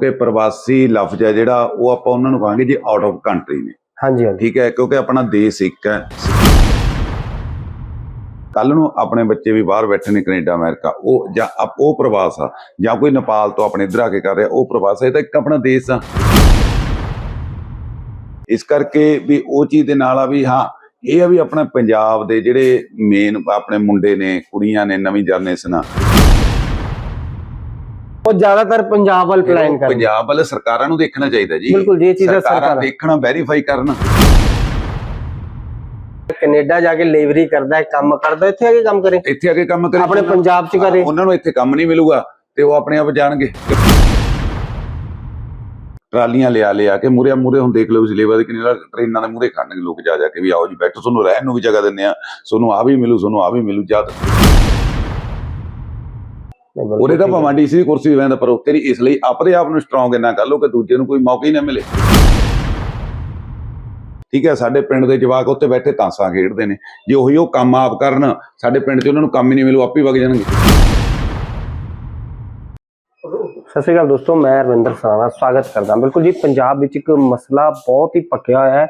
ਕਿ ਪ੍ਰਵਾਸੀ ਲਫ਼ਜ਼ ਹੈ ਜਿਹੜਾ ਉਹ ਆਪਾਂ ਉਹਨਾਂ ਨੂੰ ਕਹਾਂਗੇ ਜੀ ਆਊਟ ਆਫ ਕੰਟਰੀ ਨੇ। ਹਾਂਜੀ ਹਾਂਜੀ। ਠੀਕ ਹੈ ਕਿਉਂਕਿ ਆਪਣਾ ਦੇਸ਼ ਇੱਕ ਹੈ। ਕੱਲ ਨੂੰ ਆਪਣੇ ਬੱਚੇ ਵੀ ਬਾਹਰ ਬੈਠੇ ਨੇ ਕੈਨੇਡਾ ਅਮਰੀਕਾ ਉਹ ਜਾਂ ਉਹ ਪ੍ਰਵਾਸ ਆ ਜਾਂ ਕੋਈ ਨੇਪਾਲ ਤੋਂ ਆਪਣੇ ਇੱਧਰ ਆ ਕੇ ਕਰ ਰਿਹਾ ਉਹ ਪ੍ਰਵਾਸ ਹੈ ਇਹ ਤਾਂ ਇੱਕ ਆਪਣਾ ਦੇਸ਼ ਆ। ਇਸ ਕਰਕੇ ਵੀ ਉਹ ਚੀਜ਼ ਦੇ ਨਾਲ ਆ ਵੀ ਹਾਂ ਇਹ ਆ ਵੀ ਆਪਣਾ ਪੰਜਾਬ ਦੇ ਜਿਹੜੇ ਮੇਨ ਆਪਣੇ ਮੁੰਡੇ ਨੇ ਕੁੜੀਆਂ ਨੇ ਨਵੀਂ ਜਨਰੇਸ਼ਨ ਆ। ਉਹ ਜ਼ਿਆਦਾਤਰ ਪੰਜਾਬ ਵੱਲ ਪਲਾਨ ਕਰ ਪੰਜਾਬ ਵਾਲੇ ਸਰਕਾਰਾਂ ਨੂੰ ਦੇਖਣਾ ਚਾਹੀਦਾ ਜੀ। ਬਿਲਕੁਲ ਜੀ, ਚੀਜ਼ਾਂ ਸਰਕਾਰਾਂ ਦੇਖਣਾ ਵੈਰੀਫਾਈ ਕਰਨ। ਕੈਨੇਡਾ ਜਾ ਕੇ ਲੇਬਰੀ ਕਰਦਾ ਹੈ ਕੰਮ ਕਰਦਾ ਇੱਥੇ ਆ ਕੇ ਕੰਮ ਕਰੇ। ਇੱਥੇ ਆ ਕੇ ਕੰਮ ਕਰੇ। ਆਪਣੇ ਪੰਜਾਬ 'ਚ ਕਰੇ। ਉਹਨਾਂ ਨੂੰ ਇੱਥੇ ਕੰਮ ਨਹੀਂ ਮਿਲੂਗਾ ਤੇ ਉਹ ਆਪਣੇ ਆਪ ਜਾਣਗੇ। ਟਰਾਲੀਆਂ ਲਿਆ ਲਿਆ ਕੇ ਮੂਰੇ ਮੂਰੇ ਹੁਣ ਦੇਖ ਲਓ ਲੇਬਰ ਦੇ ਕਿੰਨੇ ਟ੍ਰੇਨਾਂ ਦੇ ਮੂਰੇ ਖੜਨਗੇ ਲੋਕ ਜਾ ਜਾ ਕੇ ਵੀ ਆਓ ਜੀ ਬੈਠੋ ਤੁਹਾਨੂੰ ਰਹਿਣ ਨੂੰ ਵੀ ਜਗ੍ਹਾ ਦਿੰਦੇ ਆ ਤੁਹਾਨੂੰ ਆ ਵੀ ਮਿਲੂ ਤੁਹਾਨੂੰ ਆ ਵੀ ਮਿਲੂ ਜਦ ਉਹਦੇ ਤਾਂ ਭਾਵੇਂ ਡੀਸੀ ਦੀ ਕੁਰਸੀ ਵੈਂਦਾ ਪਰ ਉੱਤੇ ਨਹੀਂ ਇਸ ਲਈ ਆਪਣੇ ਆਪ ਨੂੰ ਸਟਰੋਂਗ ਇੰਨਾ ਕਰ ਲਓ ਕਿ ਦੂਜੇ ਨੂੰ ਕੋਈ ਮੌਕਾ ਹੀ ਨਾ ਮਿਲੇ। ਠੀਕ ਹੈ ਸਾਡੇ ਪਿੰਡ ਦੇ ਜਵਾਕ ਉੱਤੇ ਬੈਠੇ ਤਾਂਸਾਂ ਖੇਡਦੇ ਨੇ। ਜੇ ਉਹੀ ਉਹ ਕੰਮ ਆਪ ਕਰਨ ਸਾਡੇ ਪਿੰਡ 'ਚ ਉਹਨਾਂ ਨੂੰ ਕੰਮ ਹੀ ਨਹੀਂ ਮਿਲੂ ਆਪੇ ਵਗ ਜਾਣਗੇ। ਸਤਿ ਸ਼੍ਰੀ ਅਕਾਲ ਦੋਸਤੋ ਮੈਂ ਰਵਿੰਦਰ ਸਾਣਾ ਸਵਾਗਤ ਕਰਦਾ। ਬਿਲਕੁਲ ਜੀ ਪੰਜਾਬ ਵਿੱਚ ਇੱਕ ਮਸਲਾ ਬਹੁਤ ਹੀ ਪੱਕਿਆ ਹੋਇਆ ਹੈ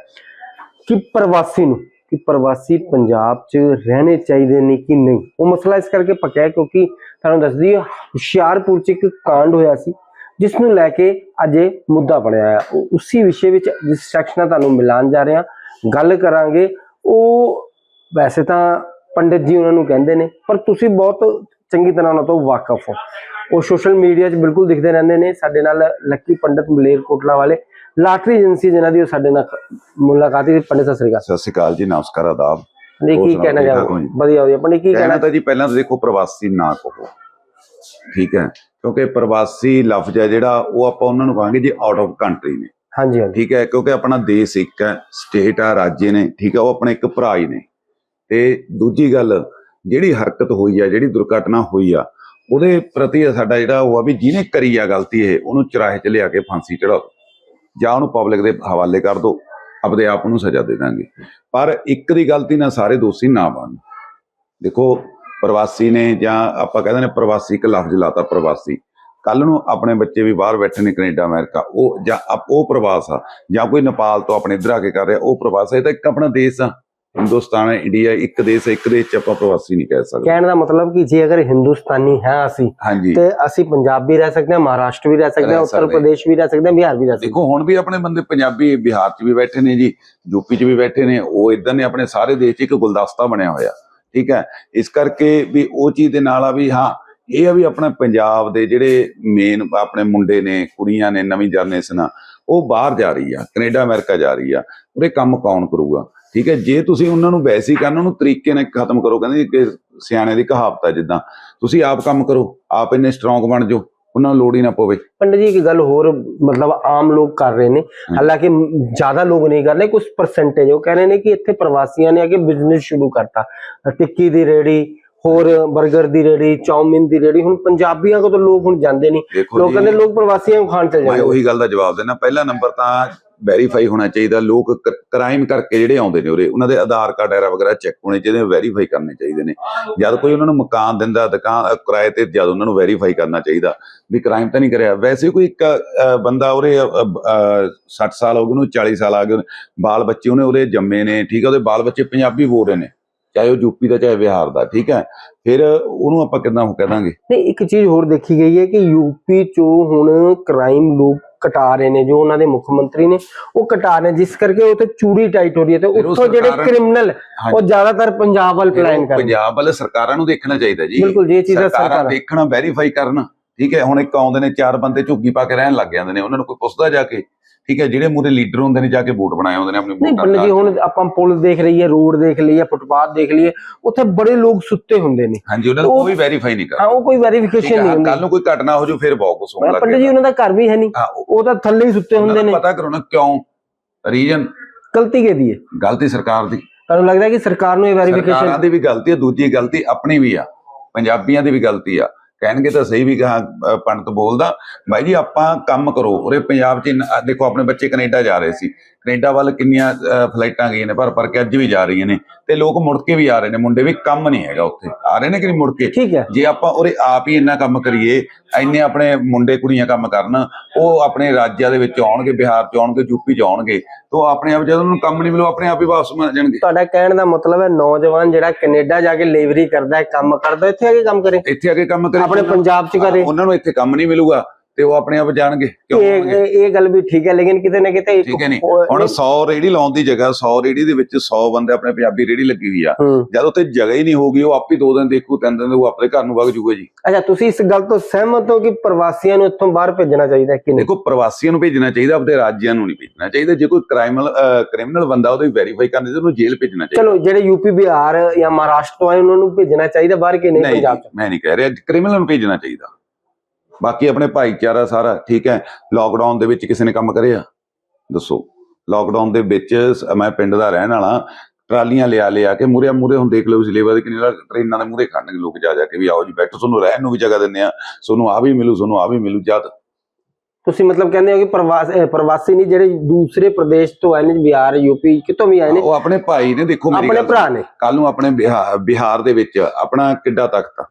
ਕਿ ਪ੍ਰਵਾਸੀ ਨੂੰ ਕਿ ਪ੍ਰਵਾਸੀ ਪੰਜਾਬ 'ਚ ਰਹਿਣੇ ਚਾਹੀਦੇ ਨੇ ਕਿ ਨਹੀਂ? ਉਹ ਮਸਲਾ ਇਸ ਕਰਕੇ ਪੱਕਿਆ ਕਿਉਂਕਿ ਤੁਹਾਨੂੰ ਦੱਸ ਦਈਏ, ਹੁਸ਼ਿਆਰਪੁਰ 'ਚ ਇੱਕ ਕਾਂਡ ਹੋਇਆ ਸੀ, ਜਿਸ ਨੂੰ ਲੈ ਕੇ ਅੱਜ ਇਹ ਮੁੱਦਾ ਬਣਿਆ ਹੈ ਉਹ ਉਸੇ ਵਿਸ਼ੇ ਵਿੱਚ ਜਿਸ ਸੈਕਸ਼ਨ ਨਾਲ ਤੁਹਾਨੂੰ ਮਿਲਾਨ ਜਾ ਰਹੇ ਹਾਂ ਗੱਲ ਕਰਾਂਗੇ। ਉਹ ਵੈਸੇ ਤਾਂ ਪੰਡਿਤ ਜੀ ਉਹਨਾਂ ਨੂੰ ਕਹਿੰਦੇ ਨੇ, ਪਰ ਤੁਸੀਂ ਬਹੁਤ ਚੰਗੀ ਤਰ੍ਹਾਂ ਉਹਨਾਂ ਤੋਂ ਵਾਕਿਫ ਹੋ। ਉਹ ਸੋਸ਼ਲ ਮੀਡੀਆ 'ਚ ਬਿਲਕੁਲ ਦਿਖਦੇ ਰਹਿੰਦੇ ਨੇ। ਸਾਡੇ ਨਾਲ ਲੱਕੀ ਪੰਡਤ ਮਲੇਰਕੋਟਲਾ ਵਾਲੇ ਲਾਟਰੀ ਏਜੰਸੀ ਜਿਹਨਾਂ ਦੀ ਉਹ ਸਾਡੇ ਨਾਲ ਮੁਲਾਕਾਤ ਹੋਈ ਪੰਡਿਤ ਸਤਿ ਸ੍ਰੀ ਅਕਾਲ। ਸਤਿ ਸ਼੍ਰੀ ਅਕਾਲ ਜੀ ਨਮਸਕਾਰ ਆਦਾਬ। ਹੋਰ ਕੀ ਕਹਿਣਾ ਠੀਕ ਠਾਕ ਚਾਹੋਗੇ ਹੋ ਜੀ? ਵਧੀਆ ਵਧੀਆ। ਪੰਡਿਤ ਕੀ ਕਹਿਣਾ ਕਹਿਣਾ? ਤਾਂ ਜੀ ਪਹਿਲਾਂ ਤਾਂ ਦੇਖੋ ਪ੍ਰਵਾਸੀ ਨਾ ਕਹੋ। ਠੀਕ ਹੈ? ਕਿਉਂਕਿ ਪ੍ਰਵਾਸੀ ਲਫ਼ਜ਼ ਹੈ ਜਿਹੜਾ ਉਹ ਆਪਾਂ ਉਹਨਾਂ ਨੂੰ ਕਹਾਂਗੇ ਜੀ ਆਊਟ ਆਫ ਕੰਟਰੀ ਨੇ। ਹਾਂਜੀ ਹਾਂਜੀ। ਠੀਕ ਹੈ? ਕਿਉਂਕਿ ਆਪਣਾ ਦੇਸ਼ ਇੱਕ ਹੈ ਸਟੇਟ ਆ ਰਾਜੇ ਨੇ। ਠੀਕ ਹੈ? ਉਹ ਆਪਣੇ ਇੱਕ ਭਰਾ ਹੀ ਨੇ। ਤੇ ਦੂਜੀ ਗੱਲ ਜਿਹੜੀ ਹਰਕਤ ਹੋਈ ਆ ਜਿਹੜੀ ਦੁਰਘਟਨਾ ਹੋਈ ਆ ਉਹਦੇ ਪ੍ਰਤੀ ਸਾਡਾ ਜਿਹੜਾ ਉਹ ਆ ਵੀ ਜਿਹਨੇ ਕਰੀ ਆ ਗਲਤੀ ਇਹ ਉਹਨੂੰ ਚਰਾਹੇ 'ਚ ਲਿਆ ਕੇ ਫਾਂਸੀ ਚੜਾਓ ਜਾਂ ਉਹਨੂੰ ਪਬਲਿਕ ਦੇ ਹਵਾਲੇ ਕਰ ਦਿਓ ਆਪਦੇ ਆਪ ਨੂੰ ਸਜ਼ਾ ਦੇ ਦਾਂਗੇ। ਪਰ ਇੱਕ ਦੀ ਗਲਤੀ ਨਾਲ ਸਾਰੇ ਦੋਸ਼ੀ ਨਾ ਬਣਨ ਦੇਖੋ, ਪ੍ਰਵਾਸੀ ਨੇ ਜਾਂ ਆਪਾਂ ਕਹਿੰਦੇ ਨੇ ਪ੍ਰਵਾਸੀ ਇੱਕ ਲਫ਼ਜ਼ ਲਾਤਾ ਪ੍ਰਵਾਸੀ। ਕੱਲ ਨੂੰ ਆਪਣੇ ਬੱਚੇ ਵੀ ਬਾਹਰ ਬੈਠੇ ਨੇ ਕੈਨੇਡਾ, ਅਮਰੀਕਾ, ਉਹ ਜਾਂ ਉਹ ਪ੍ਰਵਾਸ ਆ। ਜਾਂ ਕੋਈ ਨੇਪਾਲ ਤੋਂ ਆਪਣੇ ਇੱਧਰ ਆ ਕੇ ਕਰ ਰਿਹਾ, ਉਹ ਪ੍ਰਵਾਸ ਹੈ ਇਹ ਤਾਂ ਇੱਕ ਆਪਣਾ ਦੇਸ਼ ਆ। ਹਿੰਦੁਸਤਾਨ ਹੈ ਇੰਡੀਆ ਇੱਕ ਦੇਸ਼ ਹੈ ਇੱਕ ਦੇਸ਼ ਚ ਆਪਾਂ ਪ੍ਰਵਾਸੀ ਨਹੀਂ ਕਹਿ ਸਕਦੇ। ਕਹਿਣ ਦਾ ਮਤਲਬ ਕਿ ਜੇ ਅਗਰ ਹਿੰਦੁਸਤਾਨੀ ਹੈ ਅਸੀਂ ਹਾਂਜੀ। ਤੇ ਅਸੀਂ ਪੰਜਾਬ ਵੀ ਰਹਿ ਸਕਦੇ ਹਾਂ ਮਹਾਰਾਸ਼ਟਰ ਵੀ ਰਹਿ ਸਕਦੇ ਹਾਂ ਉੱਤਰ। ਪ੍ਰਦੇਸ਼ ਵੀ ਰਹਿ ਸਕਦੇ ਹਾਂ ਬਿਹਾਰ ਵੀ ਰਹਿ ਸਕਦੇ ਦੇਖੋ ਹੁਣ ਵੀ ਆਪਣੇ ਬੰਦੇ ਪੰਜਾਬੀ ਬਿਹਾਰ ਚ ਵੀ ਬੈਠੇ ਨੇ ਜੀ ਯੂਪੀ ਚ ਵੀ ਬੈਠੇ ਨੇ ਉਹ ਇਦਾਂ ਨੇ ਆਪਣੇ ਸਾਰੇ ਦੇਸ਼ ਚ ਇੱਕ ਗੁਲਦਸਤਾ ਬਣਿਆ ਹੋਇਆ ਠੀਕ ਹੈ। ਇਸ ਕਰਕੇ ਵੀ ਉਹ ਚੀਜ਼ ਦੇ ਨਾਲ ਆ ਵੀ ਹਾਂ ਇਹ ਆ ਵੀ ਆਪਣਾ ਪੰਜਾਬ ਦੇ ਜਿਹੜੇ ਮੇਨ ਆਪਣੇ ਮੁੰਡੇ ਨੇ ਕੁੜੀਆਂ ਨੇ ਨਵੀਂ ਜਨਰੇਸ਼ਨ ਆ ਉਹ ਬਾਹਰ ਜਾ ਰਹੀ ਆ ਕੈਨੇਡਾ ਅਮਰੀਕਾ ਜਾ ਰਹੀ ਆ ਉਹਦੇ ਕੰਮ ਕੌਣ ਕਰੂਗਾ? ਠੀਕ ਹੈ ਜੇ ਤੁਸੀਂ ਉਹਨਾਂ ਨੂੰ ਵੈਸੇ ਹੀ ਕਰਨਾ ਉਹਨੂੰ ਤਰੀਕੇ ਨਾਲ ਖਤਮ ਕਰੋ ਕਹਿੰਦੇ ਕਿ ਸਿਆਣੇ ਦੀ ਕਹਾਵਤ ਆ ਜਿੱਦਾਂ ਤੁਸੀਂ ਆਪ ਕੰਮ ਕਰੋ ਆਪ ਇੰਨੇ ਸਟਰੋਂਗ ਬਣ ਜਾਓ ਉਹਨਾਂ ਨੂੰ ਲੋੜ ਹੀ ਨਾ ਪਵੇ। ਪੰਡਿਤ ਜੀ ਇੱਕ ਗੱਲ ਹੋਰ ਮਤਲਬ ਆਮ ਲੋਕ ਕਰ ਰਹੇ ਨੇ ਹਾਲਾਂਕਿ ਜ਼ਿਆਦਾ ਲੋਕ ਨਹੀਂ ਕਰ ਰਹੇ ਕੁਝ ਪਰਸੈਂਟੇਜ ਉਹ ਕਹਿ ਰਹੇ ਨੇ ਕਿ ਇੱਥੇ ਪ੍ਰਵਾਸੀਆਂ ਨੇ ਆ ਕੇ ਬਿਜ਼ਨਸ ਸ਼ੁਰੂ ਕਰਤਾ। ਟਿੱਕੀ ਦੀ ਰੇੜੀ ਹੋਰ 버ਗਰ ਦੀ ਰੇੜੀ ਚੌਮਿਨ ਦੀ ਰੇੜੀ ਹੁਣ ਪੰਜਾਬੀਆਂ ਕੋਲ ਤਾਂ ਲੋਕ ਹੁਣ ਜਾਂਦੇ ਨਹੀਂ। ਲੋਕ ਕਹਿੰਦੇ ਲੋਕ ਪ੍ਰਵਾਸੀਆਂ ਨੂੰ ਖਾਣ ਚਲ ਮੈਂ ਜਾਂਦੇ ਉਹੀ ਗੱਲ ਦਾ ਜਵਾਬ ਦੇਣਾ ਪਹਿਲਾ ਨੰਬਰ ਤਾਂ ਵੈਰੀਫਾਈ ਹੋਣਾ ਚਾਹੀਦਾ, ਲੋਕ ਕ੍ਰਾਈਮ ਕਰਕੇ ਜਿਹੜੇ ਆਉਂਦੇ ਨੇ ਉਰੇ, ਉਹਨਾਂ ਦੇ ਆਧਾਰ ਕਾਰਡ ਐਰਾ ਵਗੈਰਾ ਚੈੱਕ ਹੋਣੇ ਚਾਹੀਦੇ ਵੈਰੀਫਾਈ ਕਰਨੇ ਚਾਹੀਦੇ ਨੇ। ਜਦ ਕੋਈ ਉਹਨਾਂ ਨੂੰ ਮਕਾਨ ਦਿੰਦਾ, ਦੁਕਾਨ ਕਿਰਾਏ ਤੇ ਜਦ ਉਹਨਾਂ ਨੂੰ ਵੈਰੀਫਾਈ ਕਰਨਾ ਚਾਹੀਦਾ, ਵੀ ਕ੍ਰਾਈਮ ਤਾਂ ਨਹੀਂ ਕਰਿਆ। ਵੈਸੇ ਕੋਈ ਇੱਕ ਬੰਦਾ ਉਰੇ 60 ਸਾਲ ਹੋ ਗਏ ਉਹਨੂੰ 40 ਸਾਲ ਆ ਗਏ ਬਾਲ ਬੱਚੇ ਉਹਨੇ ਉਰੇ ਜੰਮੇ ਨੇ, ਠੀਕ ਹੈ ਉਹਦੇ ਬਾਲ ਬੱਚੇ ਪੰਜਾਬੀ ਬੋਲ ਰਹੇ ਨੇ, ਚਾਹੇ ਉਹ ਯੂਪੀ ਦਾ, ਚਾਹੇ ਬਿਹਾਰ ਦਾ, ਠੀਕ ਹੈ ਫਿਰ ਉਹਨੂੰ ਆਪਾਂ ਕਿੱਦਾਂ ਕਹਿ ਦਾਂਗੇ? ਨਹੀਂ ਇੱਕ ਚੀਜ਼ ਹੋਰ ਦੇਖੀ ਗਈ ਹੈ ਕਿ ਯੂਪੀ ਚੋਂ ਹੁਣ ਕ੍ਰਾਈਮ ਲੋਕ ਘਟਾ ਰਹੇ ਨੇ ਜੋ ਉਹਨਾਂ ਦੇ ਮੁੱਖ ਮੰਤਰੀ ਨੇ ਉਹ ਘਟਾ ਰਹੇ ਜਿਸ ਕਰਕੇ ਉੱਥੇ ਚੂੜੀ ਟਾਈਟ ਹੋ ਰਹੀ ਹੈ ਤੇ ਉਹ ਉੱਥੋਂ ਜਿਹੜੇ ਕ੍ਰਿਮੀਨਲ। ਉਹ ਜ਼ਿਆਦਾਤਰ ਪੰਜਾਬ ਵੱਲ ਪਲਾਨ ਉਹ ਕਰ ਪੰਜਾਬ ਵਾਲੇ ਸਰਕਾਰਾਂ ਨੂੰ ਦੇਖਣਾ ਚਾਹੀਦਾ ਜੀ। ਬਿਲਕੁਲ ਜੀ ਇਹ ਚੀਜ਼ਾਂ ਸਰਕਾਰਾਂ ਦੇਖਣਾ ਵੈਰੀਫਾਈ ਕਰਨ। ਠੀਕ ਹੈ ਹੁਣ ਇੱਕ ਆਉਂਦੇ ਨੇ ਚਾਰ ਬੰਦੇ ਝੁੱਗੀ ਪਾ ਕੇ ਰਹਿਣ ਲੱਗ ਜਾਂਦੇ ਨੇ ਉਹਨਾਂ ਨੂੰ ਕੋਈ ਪੁੱਛਦਾ ਜਾ ਕੇ। ਠੀਕ ਹੈ ਜਿਹੜੇ ਮੂਰੇ ਲੀਡਰ ਹੁੰਦੇ ਨੇ ਜਾ ਕੇ ਵੋਟ ਬਣਾਏ ਹੁੰਦੇ ਨੇ ਆਪਣੇ ਨਹੀਂ ਪੰਡਿਤ ਜੀ ਹੁਣ ਆਪਾਂ ਪੁਲ ਦੇਖ ਲਈਏ ਰੋਡ ਦੇਖ ਲਈਏ ਫੁੱਟਪਾਥ ਦੇਖ ਲਈਏ ਉੱਥੇ ਬੜੇ ਲੋਕ ਸੁੱਤੇ ਹੁੰਦੇ ਨੇ। ਹਾਂਜੀ ਉਹਨਾਂ ਨੂੰ ਉਹ- ਕੋਈ ਵੈਰੀਫਾਈ ਨਹੀਂ ਹਾਂ ਕਰਦਾ ਉਹ ਕੋਈ ਵੈਰੀਫਿਕੇਸ਼ਨ ਨਹੀਂ ਕੱਲ ਹੁੰਦੀ ਨੂੰ ਕੋਈ ਘਟਨਾ ਹੋ ਜੂ ਫਿਰ ਬਹੁਤ ਕੁਝ ਹੋਣ ਲੱਗ ਪੰਡਿਤ ਜੀ ਉਹਨਾਂ ਦਾ ਘਰ ਵੀ ਹੈ ਨਹੀਂ। ਉਹ- ਤਾਂ ਥੱਲੇ ਹੀ ਸੁੱਤੇ ਹੁੰਦੇ ਨੂੰ। ਪਤਾ ਕਰੋ ਨਾ ਕਿਉਂ? ਰੀਜਨ ਗਲਤੀ ਕਿਹਦੀ ਹੈ? ਗਲਤੀ ਸਰਕਾਰ ਦੀ। ਤੁਹਾਨੂੰ ਲੱਗਦਾ ਕਿ ਸਰਕਾਰ ਨੂੰ ਇਹ ਸਰਕਾਰਾਂ ਵੈਰੀਫਿਕੇਸ਼ਨ ਦੀ ਵੀ ਗਲਤੀ ਹੈ ਦੂਜੀ ਗਲਤੀ ਆਪਣੀ ਵੀ ਆ। ਪੰਜਾਬੀਆਂ ਦੀ ਵੀ ਗਲਤੀ ਆ। ਕਹਿਣਗੇ ਤਾਂ ਸਹੀ ਵੀ ਕਹਾ ਅ, ਪੰਡਤ ਬੋਲਦਾ। ਬਾਈ ਜੀ ਆਪਾਂ ਕੰਮ ਕਰੋ। ਉਰੇ ਪੰਜਾਬ 'ਚ ਦੇਖੋ ਆਪਣੇ ਬੱਚੇ ਕੈਨੇਡਾ ਜਾ ਰਹੇ ਸੀ। ਕੈਨੇਡਾ ਵੱਲ ਕਿੰਨੀਆਂ ਫਲਾਈਟਾਂ ਗਈਆਂ ਨੇ ਪਰ ਪਰ ਕੇ ਅੱਜ ਵੀ ਜਾ ਰਹੀਆਂ ਨੇ। ਤੇ ਲੋਕ ਮੁੜ ਕੇ ਵੀ ਆ ਰਹੇ ਨੇ ਮੁੰਡੇ ਵੀ ਕੰਮ ਨਹੀਂ ਹੈਗਾ ਉੱਥੇ। ਆ ਰਹੇ ਨੇ ਕਿ ਨਹੀਂ ਮੁੜ ਕੇ? ਠੀਕ ਹੈ। ਜੇ ਆਪਾਂ ਉਰੇ ਆਪ ਹੀ ਇੰਨਾ ਕੰਮ ਕਰੀਏ ਇੰਨੇ ਆਪਣੇ ਮੁੰਡੇ ਕੁੜੀਆਂ ਕੰਮ ਕਰਨ ਉਹ ਆਪਣੇ ਰਾਜਾਂ ਦੇ ਵਿੱਚ ਆਉਣਗੇ ਬਿਹਾਰ ਚ ਆਉਣਗੇ ਯੂਪੀ ਚ ਆਉਣਗੇ ਤਾਂ ਆਪਣੇ ਆਪ ਜਦੋਂ ਉਹਨੂੰ ਕੰਮ ਨਹੀਂ ਮਿਲੂ ਆਪਣੇ ਆਪ ਹੀ ਵਾਪਸ ਮਿਲ ਜਾਣਗੇ। ਤੁਹਾਡਾ ਕਹਿਣ ਦਾ ਮਤਲਬ ਹੈ ਨੌਜਵਾਨ ਜਿਹੜਾ ਕੈਨੇਡਾ ਜਾ ਕੇ ਲੇਬਰੀ ਕਰਦਾ ਹੈ ਕੰਮ ਕਰਦਾ ਇੱਥੇ ਆ ਕੇ ਕੰਮ ਕਰੇ? ਇੱਥੇ ਆ ਕੇ ਕੰਮ ਕਰੇ। ਆਪਣੇ ਪੰਜਾਬ 'ਚ ਕਰੇ। ਉਹਨਾਂ ਨੂੰ ਇੱਥੇ ਕੰਮ ਨਹੀਂ ਮਿਲੂਗਾ। ਤੇ ਉਹ ਆਪਣੇ ਆਪ ਜਾਣਗੇ ਕਿਉਂ ਇਹ? ਇਹ ਇਹ ਗੱਲ ਵੀ ਠੀਕ ਹੈ ਲੇਕਿਨ ਕਿਤੇ ਨਾ ਕਿਤੇ ਠੀਕ ਹੈ ਨਹੀਂ ਉਹ- ਹੁਣ 100 ਰੇੜੀ ਲਾਉਣ ਦੀ ਜਗ੍ਹਾ 100 ਰੇੜੀ ਦੇ ਵਿੱਚ 100 ਬੰਦੇ ਆਪਣੇ ਪੰਜਾਬੀ ਰੇੜੀ ਲੱਗੀ ਹੋਈ ਆ। ਜਦ ਉੱਥੇ ਜਗ੍ਹਾ ਹੀ ਨਹੀਂ ਹੋਗੀ ਉਹ ਆਪ ਹੀ ਦੋ ਦਿਨ ਦੇਖੂ ਤਿੰਨ ਦਿਨ ਉਹ ਆਪਣੇ ਘਰ ਨੂੰ ਵਗ ਜੂਗਾ ਜੀ। ਅੱਛਾ ਤੁਸੀਂ ਇਸ ਗੱਲ ਤੋਂ ਸਹਿਮਤ ਹੋ ਕਿ ਪ੍ਰਵਾਸੀਆਂ ਨੂੰ ਇੱਥੋਂ ਬਾਹਰ ਭੇਜਣਾ ਚਾਹੀਦਾ ਕਿ ਨਹੀਂ? ਦੇਖੋ ਪ੍ਰਵਾਸੀਆਂ ਨੂੰ ਭੇਜਣਾ ਚਾਹੀਦਾ ਆਪਣੇ ਰਾਜਿਆਂ ਨੂੰ ਨਹੀਂ ਭੇਜਣਾ ਚਾਹੀਦਾ। ਜੇ ਕੋਈ ਕ੍ਰਾਈਮਲ ਕ੍ਰਿਮੀਨਲ ਬੰਦਾ ਉਹਦੀ ਵੈਰੀਫਾਈ ਕਰਨੀ ਤੇ ਉਹਨੂੰ ਜੇਲ੍ਹ ਭੇਜਣਾ ਚਾਹੀਦਾ। ਚਲੋ ਜਿਹੜੇ ਯੂਪੀ ਬਿਹਾਰ ਜਾਂ ਮਹਾਰਾਸ਼ਟਰ ਤੋਂ ਆਏ ਉਹਨਾਂ ਨੂੰ ਭੇਜਣਾ ਚਾਹੀਦਾ ਬਾਹਰ ਕਿ ਨਹੀਂ ਪੰਜਾਬ 'ਚ? ਮੈਂ ਨਹੀਂ ਕਹਿ ਰਿਹਾ ਕ੍ਰਿਮੀਨਲ ਨੂੰ ਭੇਜਣਾ ਚਾਹੀਦਾ। ਬਾਕੀ ਆਪਣੇ ਭਾਈਚਾਰਾ ਸਾਰਾ ਠੀਕ ਹੈ? ਲਾਕਡਾਊਨ ਦੇ ਵਿੱਚ ਕਿਸੇ ਨੇ ਕੰਮ ਕਰਿਆ? ਦੱਸੋ। ਲਾਕਡਾਊਨ ਦੇ ਵਿੱਚ ਮੈਂ ਪਿੰਡ ਦਾ ਰਹਿਣ ਵਾਲਾ ਟਰਾਲੀਆਂ ਲਿਆ ਲਿਆ ਕੇ ਮੂਰੇ ਮੂਰੇ ਹੁਣ ਦੇਖ ਲਓ ਤੁਸੀਂ ਲੇਬਰ ਦੇ ਕਿੰਨੇ ਟ੍ਰੇਨਾਂ ਦੇ ਮੂਰੇ ਖੜਨਗੇ ਲੋਕ ਜਾ ਜਾ ਕੇ ਵੀ ਆਓ ਜੀ ਬੈਠੋ ਤੁਹਾਨੂੰ ਰਹਿਣ ਨੂੰ ਵੀ ਜਗ੍ਹਾ ਦਿੰਦੇ ਆ ਤੁਹਾਨੂੰ ਆ ਵੀ ਮਿਲੂ ਤੁਹਾਨੂੰ ਆ ਵੀ ਮਿਲੂ ਜਦ ਤੁਸੀਂ ਮਤਲਬ ਕਹਿੰਦੇ ਹੋ ਕਿ ਪ੍ਰਵਾਸ ਪ੍ਰਵਾਸੀ ਨਹੀਂ ਜਿਹੜੇ ਦੂਸਰੇ ਪ੍ਰਦੇਸ਼ ਤੋਂ ਆਏ ਨੇ ਬਿਹਾਰ ਯੂਪੀ ਕਿਤੋਂ ਵੀ ਆਏ ਨੇ? ਉਹ ਆਪਣੇ ਭਾਈ ਨੇ ਦੇਖੋ ਮੇਰੀ ਆਪਣੇ ਭਰਾ ਨੇ। ਕੱਲ ਨੂੰ ਆਪਣੇ ਬਿਹਾ- ਬਿਹਾਰ ਦੇ ਵਿੱਚ ਆਪਣਾ ਕਿੱਡਾ ਤਖਤ ਆ।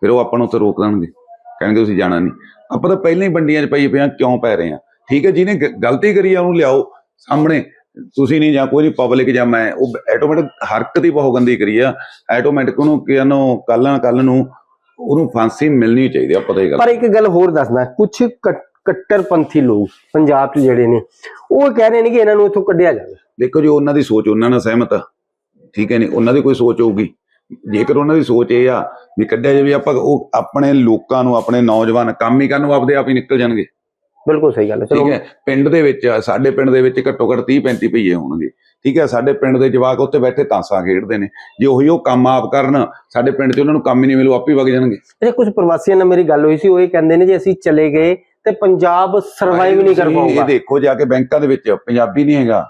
ਫਿਰ ਉਹ ਆਪਾਂ ਨੂੰ ਉੱਥੇ ਰੋਕ ਦੇਣਗੇ। ਕਹਿਣਗੇ ਤੁਸੀਂ ਜਾਣਾ ਨਹੀਂ। ਆਪਾਂ ਤਾਂ ਪਹਿਲਾਂ ਹੀ ਬੰਡੀਆਂ 'ਚ ਪਈ ਪਿਆ ਕਿਉਂ ਪੈ ਰਹੇ ਆ ਠੀਕ ਹੈ ਜਿਹਨੇ ਗਲਤੀ ਕਰੀ ਆ ਉਹਨੂੰ ਲਿਆਓ। ਸਾਹਮਣੇ ਤੁਸੀਂ ਨਹੀਂ ਜਾਂ ਕੋਈ ਨਹੀਂ ਪਬਲਿਕ ਜਾਂ ਮੈਂ ਉਹ ਆਟੋਮੈਟਿਕ ਹਰਕਤ ਹੀ ਬਹੁਤ ਗੰਦੀ ਕਰੀ ਆ। ਆਟੋਮੈਟਿਕ ਉਹਨੂੰ ਕਿਹਨੂੰ ਕੱਲ ਨਾ ਕੱਲ ਨੂੰ ਉਹਨੂੰ ਫਾਂਸੀ ਮਿਲਣੀ ਚਾਹੀਦੀ ਆ ਪਤਾ ਹੀ ਗੱਲ ਪਰ ਇੱਕ ਗੱਲ ਹੋਰ ਦੱਸਣਾ ਕੁਝ ਕੱਟਰਪੰਥੀ ਲੋਕ ਪੰਜਾਬ 'ਚ ਜਿਹੜੇ ਨੇ ਉਹ ਕਹਿ ਰਹੇ ਨੇ ਕਿ ਇਹਨਾਂ ਨੂੰ ਇੱਥੋਂ ਕੱਢਿਆ ਜਾਵੇ। ਦੇਖੋ ਜੀ ਉਹਨਾਂ ਦੀ ਸੋਚ ਉਹਨਾਂ ਨਾਲ ਸਹਿਮਤ ਆ। ਠੀਕ ਹੈ ਨਹੀਂ ਉਹਨਾਂ ਦੀ ਕੋਈ ਸੋਚ ਹੋਊਗੀ। ਜੇਕਰ ਉਹਨਾਂ ਦੀ ਸੋਚ ਇਹ ਆ ਵੀ ਕੱਢਿਆ ਜਾਵੇ ਆਪਾਂ ਉਹ ਆਪਣੇ ਲੋਕਾਂ ਨੂੰ ਆਪਣੇ ਨੌਜਵਾਨ ਕੰਮ ਹੀ ਕਰਨ ਉਹ ਆਪਦੇ ਆਪ ਹੀ ਨਿਕਲ ਜਾਣਗੇ। ਬਿਲਕੁਲ ਸਹੀ ਗੱਲ ਹੈ ਠੀਕ ਹੈ ਪਿੰਡ ਦੇ ਵਿੱਚ ਸਾਡੇ ਪਿੰਡ ਦੇ ਵਿੱਚ ਘੱਟੋ ਘੱਟ 30 35 ਭਈਏ ਹੋਣਗੇ। ਠੀਕ ਹੈ ਸਾਡੇ ਪਿੰਡ ਦੇ ਜਵਾਕ ਉੱਥੇ ਬੈਠੇ ਤਾਂਸਾਂ ਖੇਡਦੇ ਨੇ। ਜੇ ਉਹੀ ਉਹ ਕੰਮ ਆਪ ਕਰਨ ਸਾਡੇ ਪਿੰਡ 'ਚ ਉਹਨਾਂ ਨੂੰ ਕੰਮ ਹੀ ਨਹੀਂ ਮਿਲੂ ਆਪੇ ਵਗ ਜਾਣਗੇ। ਇਹ ਕੁਝ ਪ੍ਰਵਾਸੀਆਂ ਨਾਲ ਮੇਰੀ ਗੱਲ ਹੋਈ ਸੀ ਉਹ ਇਹ ਕਹਿੰਦੇ ਨੇ ਜੇ ਅਸੀਂ ਚਲੇ ਗਏ ਤੇ ਪੰਜਾਬ ਸਰਵਾਈਵ ਨਹੀਂ ਕਰ ਪਾਊਗਾ। ਇਹ ਦੇਖੋ ਜਾ ਕੇ ਬੈਂਕਾਂ ਦੇ ਵਿੱਚ ਪੰਜਾਬੀ ਨਹੀਂ ਹੈਗਾ।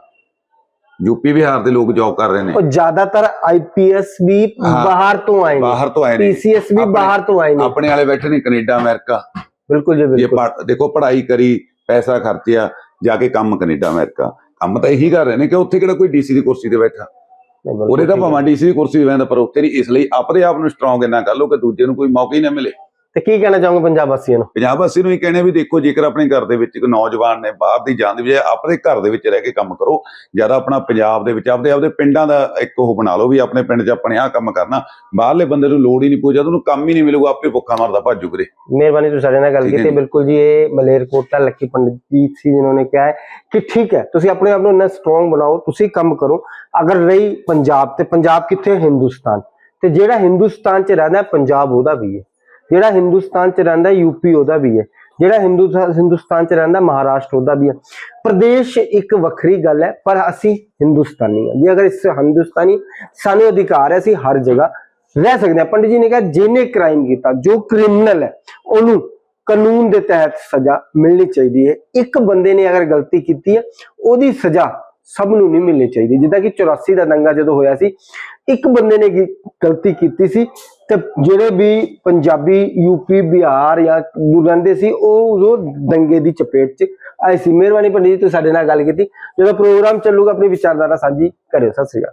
ਯੂਪੀ ਬਿਹਾਰ ਦੇ ਲੋਕ ਜੌਬ ਕਰ ਰਹੇ ਨੇ। ਉਹ ਜ਼ਿਆਦਾਤਰ ਆਈਪੀਐਸ ਵੀ। ਬਾਹਰ ਤੋਂ ਆਏ ਨੇ। ਬਾਹਰ ਤੋਂ ਆਏ ਨੇ। ਪੀਸੀਐਸ ਵੀ ਬਾਹਰ ਤੋਂ ਆਏ ਨੇ। ਆਪਣੇ ਵਾਲੇ ਬੈਠੇ ਨੇ ਕੈਨੇਡਾ ਅਮਰੀਕਾ। ਬਿਲਕੁਲ ਜੀ ਬਿਲਕੁਲ। ਦੇਖੋ ਪੜ੍ਹਾਈ ਕਰੀ ਪੈਸਾ ਖਰਚਿਆ ਜਾ ਕੇ ਕੰਮ ਕੈਨੇਡਾ ਅਮਰੀਕਾ। ਕੰਮ ਤਾਂ ਇਹੀ ਕਰ ਰਹੇ ਨੇ ਕਿ ਉੱਥੇ ਕਿਹੜਾ ਕੋਈ ਡੀਸੀ ਦੀ ਕੁਰਸੀ ਤੇ ਬੈਠਾ। ਉਹਦੇ ਤਾਂ। ਭਾਵੇਂ ਡੀਸੀ ਦੀ ਕੁਰਸੀ ਤੇ ਬੈਠਾ ਪਰ ਉੱਥੇ ਨਹੀਂ ਇਸ ਲਈ ਆਪਣੇ ਆਪ ਨੂੰ ਸਟਰੋਂਗ ਇੰਨਾ ਕਰ ਲਓ ਕਿ ਦੂਜੇ ਨੂੰ ਕੋਈ ਮੌਕਾ ਹੀ ਨਾ ਮਿਲੇ। ਤੇ ਕੀ ਕਹਿਣਾ ਚਾਹੋਗੇ ਪੰਜਾਬ ਵਾਸੀਆਂ ਨੂੰ ਪੰਜਾਬ ਵਾਸੀ ਨੂੰ ਇਹ ਕਹਿਣਾ ਵੀ ਦੇਖੋ ਜੇਕਰ ਆਪਣੇ ਘਰ ਦੇ ਵਿੱਚ ਇੱਕ ਨੌਜਵਾਨ ਨੇ ਬਾਹਰ ਦੀ ਜਾਣ ਦੀ ਬਜਾਏ ਆਪਣੇ ਘਰ ਦੇ ਵਿੱਚ ਰਹਿ ਕੇ ਕੰਮ ਕਰੋ ਜ਼ਿਆਦਾ ਆਪਣਾ ਪੰਜਾਬ ਦੇ ਵਿੱਚ ਆਪਦੇ ਆਪਦੇ ਪਿੰਡਾਂ ਦਾ ਇੱਕ ਉਹ ਬਣਾ ਲਓ ਵੀ ਆਪਣੇ ਪਿੰਡ 'ਚ ਆਪਣੇ ਆਹ ਕੰਮ ਕਰਨਾ ਬਾਹਰਲੇ ਬੰਦੇ ਨੂੰ ਲੋੜ ਹੀ ਨਹੀਂ ਪਊ ਜਦ ਉਹਨੂੰ ਕੰਮ ਹੀ ਨਹੀਂ ਮਿਲੂਗਾ ਆਪੇ ਭੁੱਖਾ ਮਰਦਾ ਭੱਜੂ ਕਰੇ ਮਿਹਰਬਾਨੀ ਤੁਸੀਂ ਸਾਡੇ ਨਾਲ ਗੱਲ ਕੀਤੀ। ਬਿਲਕੁਲ ਜੀ ਇਹ ਮਲੇਰਕੋਟਲਾ ਲੱਕੀ ਪੰਡਿਤ ਜੀ ਸੀ ਜਿਨ੍ਹਾਂ ਨੇ ਕਿਹਾ ਹੈ ਕਿ ਠੀਕ ਹੈ ਤੁਸੀਂ ਆਪਣੇ ਆਪ ਨੂੰ ਇੰਨਾ ਸਟਰੋਂਗ ਬਣਾਓ ਤੁਸੀਂ ਕੰਮ ਕਰੋ ਅਗਰ ਰਹੀ ਪੰਜਾਬ ਤੇ ਪੰਜਾਬ ਕਿੱਥੇ? ਹਿੰਦੁਸਤਾਨ ਤੇ ਜਿਹੜਾ ਹਿੰਦੁਸਤਾਨ 'ਚ ਰਹਿੰਦਾ ਪੰਜਾਬ ਉਹਦਾ ਵੀ ਹੈ ਜਿਹੜਾ ਹਿੰਦੁਸਤਾਨ 'ਚ ਰਹਿੰਦਾ ਹੈ, ਯੂਪੀ ਉਹਦਾ ਵੀ ਹੈ। ਜਿਹੜਾ ਹਿੰਦੂ ਹਿੰਦੁਸਤਾਨ 'ਚ ਰਹਿੰਦਾ ਮਹਾਰਾਸ਼ਟਰ ਉਹਦਾ ਵੀ ਹੈ। ਪ੍ਰਦੇਸ਼ ਇੱਕ ਵੱਖਰੀ ਗੱਲ ਹੈ ਪਰ ਅਸੀਂ ਹਿੰਦੁਸਤਾਨੀ ਹਾਂ। ਜੇ ਅਗਰ ਇਸ ਹਿੰਦੁਸਤਾਨੀ ਸਾਨੂੰ ਅਧਿਕਾਰ ਹੈ ਅਸੀਂ ਹਰ ਜਗ੍ਹਾ ਰਹਿ ਸਕਦੇ ਹਾਂ। ਪੰਡਿਤ ਜੀ ਨੇ ਕਿਹਾ ਜਿਹਨੇ ਕ੍ਰਾਈਮ ਕੀਤਾ ਜੋ ਕ੍ਰਿਮੀਨਲ ਹੈ ਉਹਨੂੰ ਕਾਨੂੰਨ ਦੇ ਤਹਿਤ ਸਜ਼ਾ ਮਿਲਣੀ ਚਾਹੀਦੀ ਹੈ। ਇੱਕ ਬੰਦੇ ਨੇ ਅਗਰ ਗਲਤੀ ਕੀਤੀ ਹੈ ਉਹਦੀ ਸਜ਼ਾ ਸਭ ਨੂੰ ਨਹੀਂ ਮਿਲਣੀ ਚਾਹੀਦੀ। ਜਿੱਦਾਂ ਕਿ 84 ਦਾ ਦੰਗਾ ਜਦੋਂ ਹੋਇਆ ਸੀ ਇੱਕ ਬੰਦੇ ਨੇ ਗਲਤੀ ਕੀਤੀ ਸੀ ਤੇ ਜਿਹੜੇ ਵੀ ਪੰਜਾਬੀ ਯੂਪੀ ਬਿਹਾਰ ਜਾਂ ਰਹਿੰਦੇ ਸੀ, ਉਹ ਉਹ ਦੰਗੇ ਦੀ ਚਪੇਟ 'ਚ ਆਏ ਸੀ। ਮਿਹਰਬਾਨੀ ਪੰਡਿਤ ਜੀ, ਤੁਸੀਂ ਸਾਡੇ ਨਾਲ ਗੱਲ ਕੀਤੀ। ਜਦੋਂ ਪ੍ਰੋਗਰਾਮ ਚੱਲੂਗਾ, ਆਪਣੀ ਵਿਚਾਰਧਾਰਾ ਸਾਂਝੀ ਕਰਿਓ। ਸਤਿ ਸ੍ਰੀ ਅਕਾਲ।